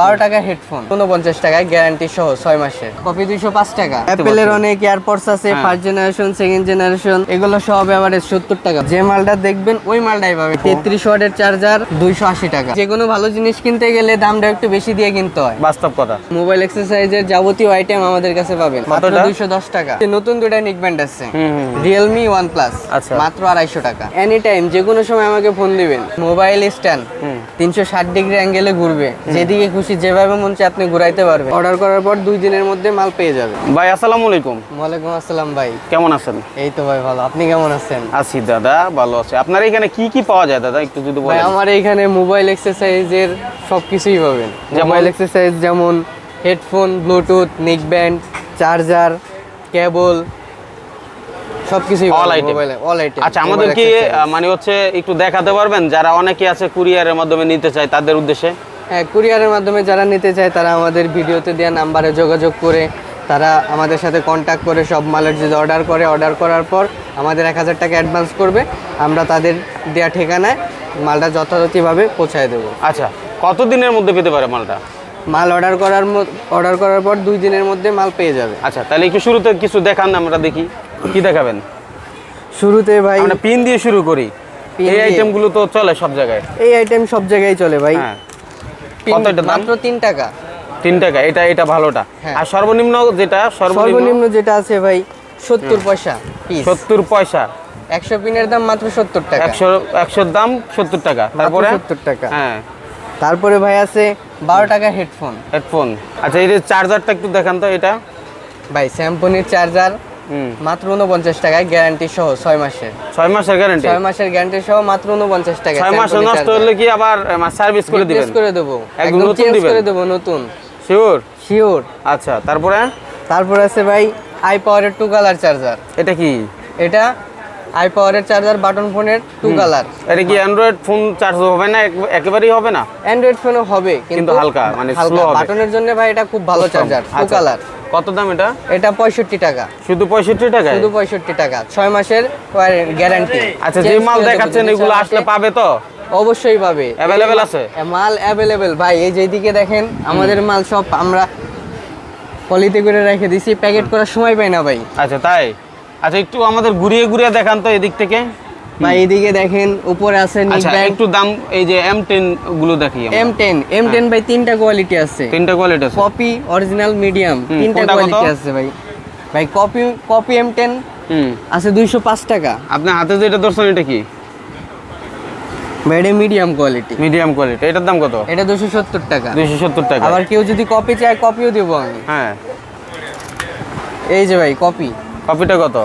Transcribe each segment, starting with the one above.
বারো টাকা হেডফোন উনপঞ্চাশ টাকায় গ্যারান্টি সহ ছয় মাসের। কপি দুইশো পাঁচ টাকা। অ্যাপেলের অনেক এয়ারপডস আছে হ্যাঁ। ফার্স্ট জেনারেশন সেকেন্ড জেনারেশন এগুলো সব এভারেজ সত্তর টাকা। যে মালটা দেখবেন ওই মালটাই পাবে তেত্রিশ ওয়াটের চার্জার দুইশো আশি টাকা। যে কোনো ভালো জিনিস কিনতে গেলে দামটা একটু বেশি দিয়ে কিনতে হয়। বাস্তব কথা। মোবাইল এক্সারসাইজের যাবতীয় আইটেম আমাদের কাছে পাবেন। মাত্র? দুইশো দশ টাকা। নতুন দুটা নিক ব্যান্ড আছে। রিয়েলমি ওয়ান প্লাস আচ্ছা। মাত্র আড়াইশো টাকা। এনি টাইম যে কোনো সময় আমাকে ফোন দিবেন। Mobile stand. তিনশো ষাট ডিগ্রি অ্যাঙ্গেলে ঘুরবে। যেদিকে খুশি যেভাবে মন চায় আপনি ঘুরাইতে পারবেন। অর্ডার করার পর দুই দিনের মধ্যে মাল পেয়ে যাবে। ভাই আসসালামু আলাইকুম। ওয়ালাইকুম আসসালাম ভাই। কেমন আছেন? এই তো ভাই ভালো। আপনি কেমন আছেন? আছি দাদা ভালো আছে। আপনার এখানে কি কি পাওয়া যায় দাদা? একটু যদি বলেন। আমার এইখানে মোবাইল এক্সারসাইজের সব কিছুই পাবেন। যেমন? মোবাইল এক্সারসাইজ যেমন headphone Bluetooth neck band charger cable সব কিছুই All অল আইটেম আচ্ছা আমাদের কি মানে হচ্ছে একটু দেখাতে পারবেন? যারা অনেকে আছে কুরিয়ারের মাধ্যমে নিতে চায় তাদের উদ্দেশ্যে? কুরিয়ারের মাধ্যমে যারা নিতে চায় তারা আমাদের ভিডিওতে দেওয়া নাম্বারে যোগাযোগ করে তারা আমাদের সাথে কন্ট্যাক্ট করে সব মালের যদি অর্ডার করে অর্ডার করার পর আমাদের এক হাজার টাকা অ্যাডভান্স করবে। আমরা তাদের দেওয়া ঠিকানায় মালটা যথাযথভাবে পৌঁছায় দেবো। আচ্ছা কত দিনের মধ্যে পেতে পারে মালটা? মাল অর্ডার করার অর্ডার করার পর দুই দিনের মধ্যে মাল পেয়ে যাবে। আচ্ছা তাহলে একটু শুরুতে কিছু দেখান আমরা দেখি। কি দেখাবেন? শুরুতে ভাই আমরা পিন দিয়ে শুরু করি। এই আইটেমগুলো তো চলে সব জায়গায়। এই আইটেম সব জায়গায় চলে ভাই। হ্যাঁ। কত এটা দাম? মাত্র তিন টাকা। তিন টাকা এটা এটা ভালোটা। হ্যাঁ। আর সর্বনিম্ন যেটা সর্বনিম্ন যেটা আছে ভাই সত্তর পয়সা পিস সত্তর পয়সা। একশো পিনের দাম মাত্র সত্তর টাকা। একশো একশোর দাম সত্তর টাকা। তারপরে? সত্তর টাকা। হ্যাঁ। তারপরে ভাই আছে বারো টাকা হেডফোন হেডফোন আচ্ছা এই যে চার্জারটা একটু দেখান তো এটা। ভাই স্যামসংয়ের চার্জার হুম মাত্র উনপঞ্চাশ টাকায় গ্যারান্টি সহ ছয় মাসের। ছয় মাসের গ্যারান্টি ছয় মাসের গ্যারান্টি সহ মাত্র উনপঞ্চাশ টাকা ছয় মাসে নষ্ট হলে কি আবার সার্ভিস করে দিবেন? করে দেবো। একদম চেঞ্জ দিবেন? করে দেবো নতুন। শিওর শিওর আচ্ছা তারপরে? তারপরে আছে ভাই আই পাওয়ারের টু কালার চার্জার এটা কি? এটা আই পাওয়ারের চার্জার বাটন ফোনের টু কালার এটা কি অ্যান্ড্রয়েড ফোন চার্জ হবে না? একেবারেই হবে না? অ্যান্ড্রয়েড ফোনও হবে কিন্তু হালকা, মানে slow হবে। বাটনের জন্য ভাই এটা খুব ভালো চার্জার টু। কালার কত দাম এটা? এটা পঁয়ষট্টি টাকা। শুধু পঁয়ষট্টি টাকা শুধু পঁয়ষট্টি টাকা ছয় মাসের গ্যারান্টি আচ্ছা যে মাল দেখাচ্ছেন এগুলো আসলে পাবে তো? অবশ্যই পাবে। Available আছে? মাল অ্যাভেলেবেল ভাই এই যেদিকে দেখেন আমাদের মাল সব আমরা পলিতে করে রেখে দিছি প্যাকেট করার সময় পাই না ভাই। আচ্ছা তাই? আচ্ছা একটু আমাদের ঘুরিয়ে ঘুরিয়ে দেখান তো এদিক থেকে। ভাই এইদিকে দেখেন উপরে আছে আচ্ছা একটু দাম এই যে এম টেনগুলো দেখি। এম টেন এম টেন ভাই তিনটা কোয়ালিটি আছে। তিনটা কোয়ালিটি আছে। কপি অরিজিনাল মিডিয়াম তিনটা কোয়ালিটি আছে ভাই। ভাই কপি কপি এম টেন হুম। আছে দুইশো পাঁচ টাকা। আপনার হাতে যেটা ধরছেন এটা কি? ভাই মিডিয়াম কোয়ালিটি মিডিয়াম কোয়ালিটি এটার দাম কত? এটা দুশো সত্তর টাকা। দুইশো সত্তর টাকা। আবার কেউ যদি কপি চায় কপিও দেবো আমি। হ্যাঁ। এই যে ভাই কপি কপিটা কত?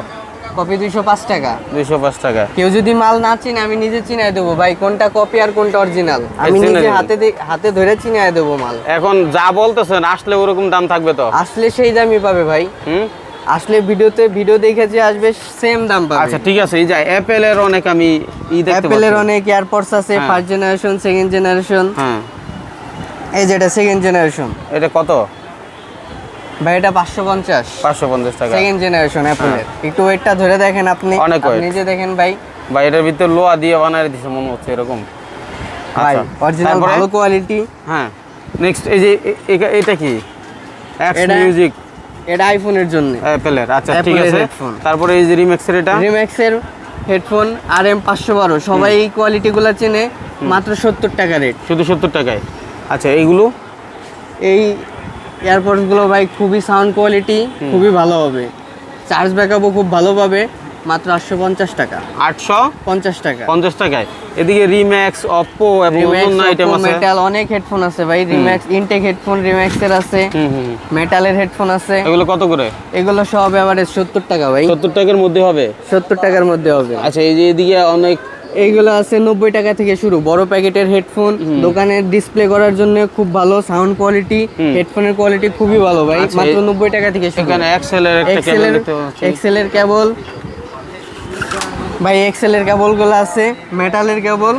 কপি দুইশো পাঁচ টাকা। দুইশো পাঁচ টাকা। কেউ যদি মাল না চিনে আমি নিজে চিনাই দেবো। ভাই কোনটা কপি আর কোনটা অরিজিনাল আমি নিজে হাতে হাতে ধরে চিনাই দেবো মাল। এখন যা বলতেছেন আসলে ওরকম দাম থাকবে তো? আসলে সেই দামই পাবে ভাই। হুম? আসলে ভিডিওতে ভিডিও দেখে যে আসবে সেম দাম পাবে। আচ্ছা ঠিক আছে। এই যে অ্যাপেল এর অনেক আমি ই দেখতে অ্যাপেলের পাচ্ছি। অনেক এয়ারপডস আছে। ফার্স্ট জেনারেশন সেকেন্ড জেনারেশন হ্যাঁ। এই যেটা সেকেন্ড জেনারেশন এটা কত? ভাই এটা পাঁচশো পঞ্চাশ। পাঁচশো পঞ্চাশ টাকা। সেকেন্ড জেনারেশন অ্যাপেলের একটু ওয়েটটা ধরে দেখেন আপনি। অনেক নিজে দেখেন ভাই। বা এটার ভিতরে লোহা দিয়ে বানায় দিছে মনে হচ্ছে এরকম। ভাই আচ্ছা, অরিজিনাল ভালো কোয়ালিটি হ্যাঁ। নেক্সট এই যে এটা কি? অ্যাপস মিউজিক এটা আইফোনের জন্য। অ্যাপেলের আচ্ছা ঠিক আছে। তারপরে এই যে রিম্যাক্সের এটা? রিম্যাক্সের হেডফোন আর এম পাঁচশো বারো। সবাই এই কোয়ালিটিগুলো চেনে। মাত্র সত্তর টাকা রেট শুধু সত্তর টাকায়। আচ্ছা এইগুলো? এই এয়ারপডসগুলো ভাই খুবই সাউন্ড কোয়ালিটি খুবই ভালো হবে। চার্জ ব্যাকআপও খুব ভালো পাবে মাত্র আটশো পঞ্চাশ টাকা। আটশো? পঞ্চাশ টাকা। পঞ্চাশ টাকায়। এদিকে রিম্যাক্স অপ্পো এবং অন্য আইটেম আছে। মেটাল অনেক হেডফোন আছে ভাই। রিম্যাক্স ইনটেক হেডফোন রিম্যাক্সের আছে। হুম হুম হুম। মেটালের হেডফোন আছে। এগুলো কত করে? এগুলো সব এভারেজ সত্তর টাকা ভাই। সত্তর টাকার মধ্যে হবে? সত্তর টাকার মধ্যে হবে। আচ্ছা এই যে এদিকে অনেক এইগুলো আছে নব্বই টাকা থেকে শুরু। বড় প্যাকেটের হেডফোন দোকানের ডিসপ্লে করার জন্য খুব ভালো সাউন্ড কোয়ালিটি হেডফোনের কোয়ালিটি খুবই ভালো ভাই আচ্ছা, মাত্র নব্বই টাকা থেকে শুরু। এক্সেলের এক্সেলের কেবল ভাই এক্সেলের কেবলগুলো আছে মেটালের কেবল।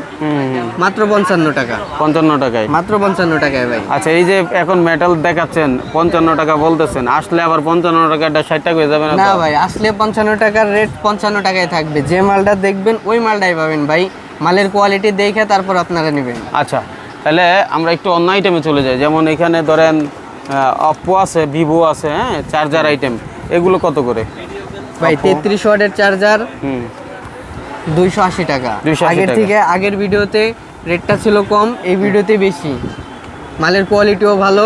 মাত্র পঞ্চান্ন টাকা। পঞ্চান্ন টাকায়? মাত্র পঞ্চান্ন টাকায় ভাই। আচ্ছা এই যে এখন মেটাল দেখাচ্ছেন পঞ্চান্ন টাকা বলতেছেন আসলে আবার পঞ্চান্ন টাকাটা ষাট টাকা হয়ে যাবে না ভাই আসলে পঞ্চান্ন টাকার রেট পঞ্চান্ন টাকায় থাকবে। যে মালটা দেখবেন ওই মালটাই পাবেন ভাই। মালের কোয়ালিটি দেখে তারপর আপনারা নেবেন। আচ্ছা তাহলে আমরা একটু অন্য আইটেমে চলে যাই। যেমন এখানে ধরেন অপ্পো আছে ভিভো আছে হ্যাঁ চার্জার আইটেম এগুলো কত করে? ভাই তেত্রিশ ওয়াটের চার্জার দুইশো আশি টাকা। আগের। থেকে আগের ভিডিওতে রেটটা ছিল কম এই ভিডিওতে বেশি। মালের কোয়ালিটিও ভালো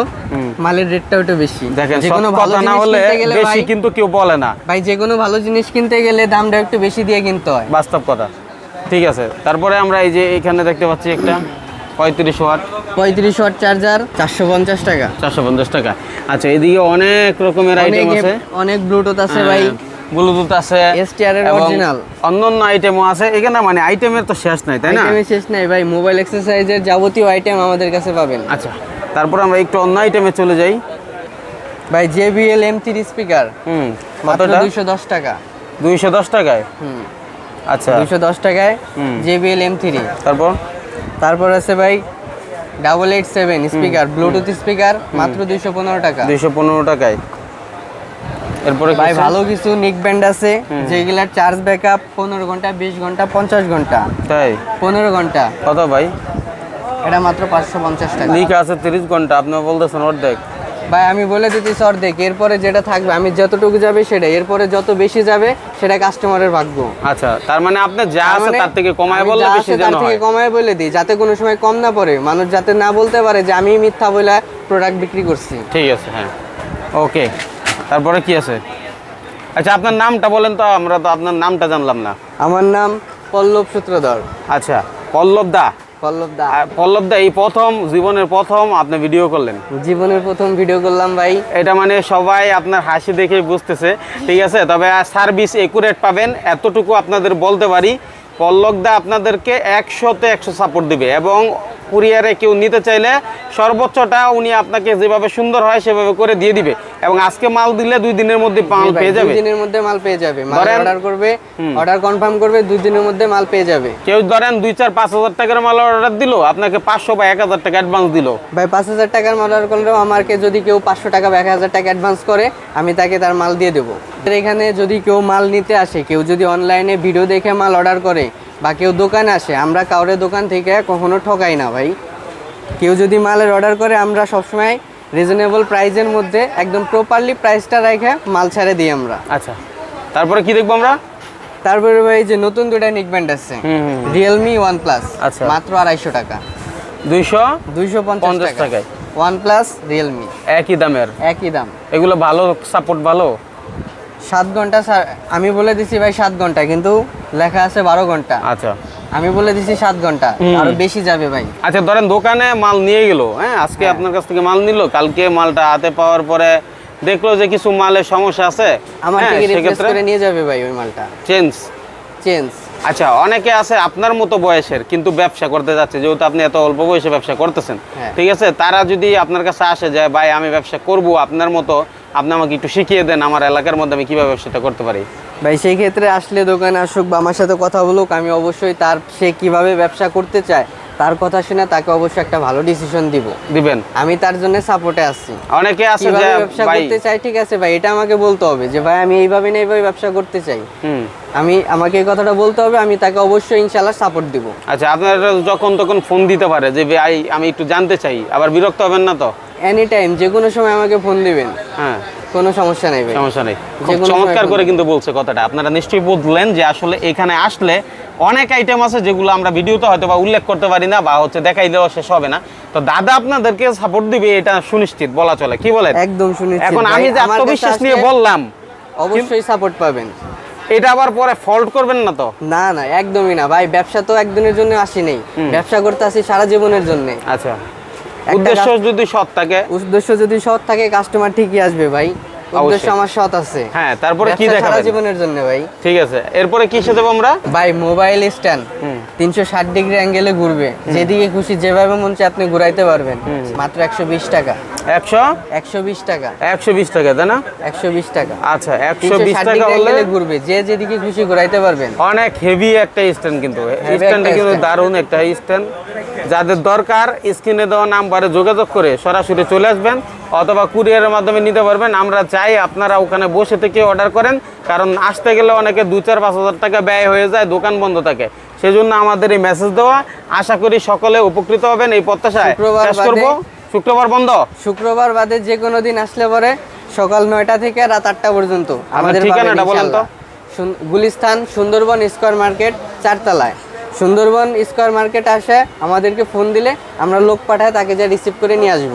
মালের রেটটাও একটু বেশি। দেখেন যে কোনো ভালো না হলে বেশি কিন্তু কেউ বলে না। ভাই যে কোনো ভালো জিনিস কিনতে গেলে দামটা একটু বেশি দিয়ে কিনতে হয়। বাস্তব কথা। ঠিক আছে তারপরে আমরা এই যে এখানে দেখতে পাচ্ছি একটা পঁয়ত্রিশ ওয়াট। পঁয়ত্রিশ ওয়াট চার্জার চারশো পঞ্চাশ টাকা। চারশো পঞ্চাশ টাকা। আচ্ছা এদিকে অনেক রকমের আইটেম আছে। অনেক ব্লুটুথ আছে ভাই। ব্লুটুথ আছে STR এর original। অন্যান্য আইটেমও আছে। এখানে মানে আইটেমের তো শেষ নাই তাই না? আইটেমে শেষ নাই ভাই মোবাইল এক্সারসাইজের যাবতীয় আইটেম আমাদের কাছে পাবেন। আচ্ছা তারপর আমরা একটু অন্য আইটেমে চলে যাই। ভাই জেবিএল এম থ্রি স্পিকার হুম মাত্র দুইশো দশ টাকা। দুইশো দশ টাকায়? হুম। আচ্ছা। দুইশো দশ টাকায়। জেবিএল এম থ্রি তারপর? তারপর আছে ভাই double eight seven speaker Bluetooth speaker মাত্র দুইশো পনেরো টাকা। দুইশো পনেরো টাকায়। এরপরে ভাই ভালো কিছু নিক ব্যান্ড আছে যেগুলার চার্জ ব্যাকআপ পনেরো ঘণ্টা বিশ ঘণ্টা পঞ্চাশ ঘণ্টা। তাই? পনেরো ঘণ্টা। কত ভাই? এটা মাত্র পাঁচশো পঞ্চাশ টাকা। লিক আছে তিরিশ ঘণ্টা আপনি বলতেছেন অর্ধেক। ভাই আমি বলে দিতেছি অর্ধেক। এরপরে যেটা থাকবে আমি যতটুকু যাবে সেটা এরপরে যত বেশি যাবে সেটা কাস্টমারের ভাগ্য। আচ্ছা তার মানে আপনি যা আছে মানে তার থেকে কমায় বললে বেশি যেন তার থেকে কমায় বলে দিই যাতে কোনো সময় কম না পড়ে। মানুষ যাতে না বলতে পারে যে আমি মিথ্যা বলে প্রোডাক্ট বিক্রি করছি। ঠিক আছে হ্যাঁ। ওকে তারপরে কি আছে? আচ্ছা আপনার নামটা বলেন তো আমরা তো আপনার নামটা জানলাম না। আমার নাম পল্লব সূত্রধর। আচ্ছা পল্লব দা। পল্লব দা। পল্লব দা এই প্রথম জীবনের প্রথম আপনি ভিডিও করলেন। জীবনের প্রথম ভিডিও করলাম ভাই। এটা মানে সবাই আপনার হাসি দেখে বুঝতেছে ঠিক আছে? তবে সার্ভিস একুরেট পাবেন এতটুকু আপনাদের বলতে পারি। পল্লকদা আপনাদেরকে একশোতে একশো সাপোর্ট দিবে এবং কুরিয়ারে কেউ নিতে চাইলে সর্বোচ্চটা উনি আপনাকে যেভাবে সুন্দর হয় সেভাবে করে দিয়ে দিবে। এবং আজকে মাল দিলে দুই দিনের মধ্যে মাল পেয়ে দুই যাবে। দিনের মধ্যে মাল পেয়ে যাবে। মাল অর্ডার করবে অর্ডার কনফার্ম করবে দুই দিনের মধ্যে মাল পেয়ে যাবে। কেউ ধরেন দুই চার পাঁচ হাজার টাকার মাল অর্ডার দিল আপনাকে পাঁচশো বা এক হাজার টাকা অ্যাডভান্স দিল। ভাই পাঁচ হাজার টাকার মাল অর্ডার করলেও আমাকে যদি কেউ পাঁচশো টাকা বা এক হাজার টাকা অ্যাডভান্স করে আমি তাকে তার মাল দিয়ে দেবো। এখানে যদি কেউ মাল নিতে আসে কেউ যদি অনলাইনে ভিডিও দেখে মাল অর্ডার করে বা কেউ দোকানে আসে আমরা কাউরে দোকান থেকে কখনো ঠকাই না ভাই। কেউ যদি মালের অর্ডার করে আমরা সবসময় রিজনেবল প্রাইসের মধ্যে একদম প্রপারলি প্রাইসটা রেখে মাল ছেড়ে দিই আমরা। আচ্ছা তারপরে কি দেখব আমরা? তারপরে ভাই যে নতুন দুটা নিকব্যান্ড আছে হুম, হুম, হুম। রিয়েলমি ওয়ান প্লাস আচ্ছা। মাত্র আড়াইশো টাকা। দুইশো দুইশো পঞ্চাশ 50 টাকা। টাকায়। ওয়ান প্লাস রিয়েলমি একই দামের? একই দাম। এগুলো ভালো সাপোর্ট ভালো? সাত ঘণ্টা স্যার আমি বলে দিছি ভাই সাত ঘণ্টা কিন্তু লেখা আছে বারো ঘণ্টা। আচ্ছা। আমি বলে দিছি সাত ঘণ্টা। আরও বেশি যাবে ভাই। আচ্ছা ধরেন দোকানে মাল নিয়ে গেল হ্যাঁ আজকে আপনার কাছ থেকে মাল নিল কালকে মালটা হাতে পাওয়ার পরে দেখল যে কিছু মালের সমস্যা আছে আমার হ্যাঁ, থেকে রিপ্লেস করে নিয়ে যাবে ভাই ওই মালটা। চেঞ্জ চেঞ্জ আচ্ছা অনেকে আছে আপনার মতো বয়সের কিন্তু ব্যবসা করতে যাচ্ছে যেহেতু আপনি এত অল্প বয়সে ব্যবসা করতেছেন। হ্যাঁ। ঠিক আছে? তারা যদি আপনার কাছে আসে যে ভাই আমি ব্যবসা করব আপনার মতো আপনি আমাকে একটু শিখিয়ে দেন আমার এলাকার মধ্যে আমি কীভাবে ব্যবসাটা করতে পারি। ভাই সেই ক্ষেত্রে আসলে দোকানে আসুক বা আমার সাথে কথা বলুক আমি অবশ্যই তার সে কীভাবে ব্যবসা করতে চায় তার কথা শুনে তাকে অবশ্যই একটা ভালো ডিসিশন দিব। দিবেন? আমি তার জন্য সাপোর্টে আসছি অনেকে আছে যে ব্যবসা করতে চাই ঠিক আছে ভাই এটা আমাকে বলতে হবে যে ভাই আমি এইভাবে না এইভাবে ব্যবসা করতে চাই। হুম। আমি আমাকে এই কথাটা বলতে হবে আমি তাকে অবশ্যই ইনশাল্লাহ সাপোর্ট দিব। আচ্ছা আপনারা যখন তখন ফোন দিতে পারে যে ভাই আমি একটু জানতে চাই আবার বিরক্ত হবেন না তো? এনি টাইম যে কোনো সময় আমাকে ফোন দিবেন। হ্যাঁ কোনো সমস্যা নেই ভাই। সমস্যা নেই। চমৎকার করে কিন্তু বলছে কথাটা। আপনারা নিশ্চয়ই বুঝলেন যে আসলে এখানে আসলে অনেক আইটেম আছে যেগুলো আমরা ভিডিওতে হয়তো বা উল্লেখ করতে পারি না বা হচ্ছে দেখাইলেও শেষ হবে না। তো দাদা আপনাদেরকে সাপোর্ট দিবে এটা সুনিশ্চিত বলা চলে। কি বলেন? একদম শুনেছি এখন আমি যে আত্মবিশ্বাস নিয়ে বললাম অবশ্যই সাপোর্ট পাবেন। এটা আবার পরে ফল্ট করবেন না তো? না না একদমই না। ভাই ব্যবসা তো একদিনের জন্য আসি নেই ব্যবসা করতে আসি সারা জীবনের জন্য। আচ্ছা। উদ্দেশ্য যদি সৎ থাকে। উদ্দেশ্য যদি সৎ থাকে কাস্টমার ঠিকই আসবে ভাই। উদ্দেশ্য আমার সৎ আছে। হ্যাঁ তারপরে কি দেখাবেন? জীবনের জন্য ভাই। ঠিক আছে এরপরে কি এসে দেবো আমরা? ভাই মোবাইল স্ট্যান্ড হুম। তিনশো ষাট ডিগ্রি অ্যাঙ্গেলে ঘুরবে। যেদিকে খুশি যেভাবে মন চায় আপনি ঘুরাইতে পারবেন। মাত্র একশো বিশ টাকা। একশো? একশো বিশ টাকা। একশো বিশ টাকা তাই না? একশো বিশ টাকা। আচ্ছা একশো তিনশো বিশ ষাট টাকা ডিগ্রি হলে ঘুরবে। যে যেদিকে খুশি ঘুরাইতে পারবেন। অনেক হেভি একটা স্ট্যান্ড কিন্তু। স্ট্যান্ডটা কিন্তু। দারুণ একটা স্ট্যান্ড যাদের দরকার স্ক্রিনে দেওয়া নাম্বারে যোগাযোগ করে সরাসরি চলে আসবেন অথবা কুরিয়ারের মাধ্যমে নিতে পারবেন। আমরা চাই আপনারা ওখানে বসে থেকে অর্ডার করেন কারণ আসতে গেলে অনেকে দু চার পাঁচ হাজার টাকা ব্যয় হয়ে যায় দোকান বন্ধ থাকে। সেজন্য আমাদের এই মেসেজ দেওয়া আশা করি সকলে উপকৃত হবেন এই প্রত্যাশায়। শুক্রবার শেষ করব। শুক্রবার বন্ধ। শুক্রবার বাদে যে কোনো দিন আসলে পরে সকাল নয়টা থেকে রাত আটটা পর্যন্ত। ঠিকানাটা পাবেন বলেন তো। গুলিস্তান সুন্দরবন স্কোয়ার মার্কেট চারতলায়। সুন্দরবন স্কোয়ার মার্কেট আসে, আমাদেরকে ফোন দিলে আমরা লোক পাঠায় তাকে যা রিসিভ করে নিয়ে আসব।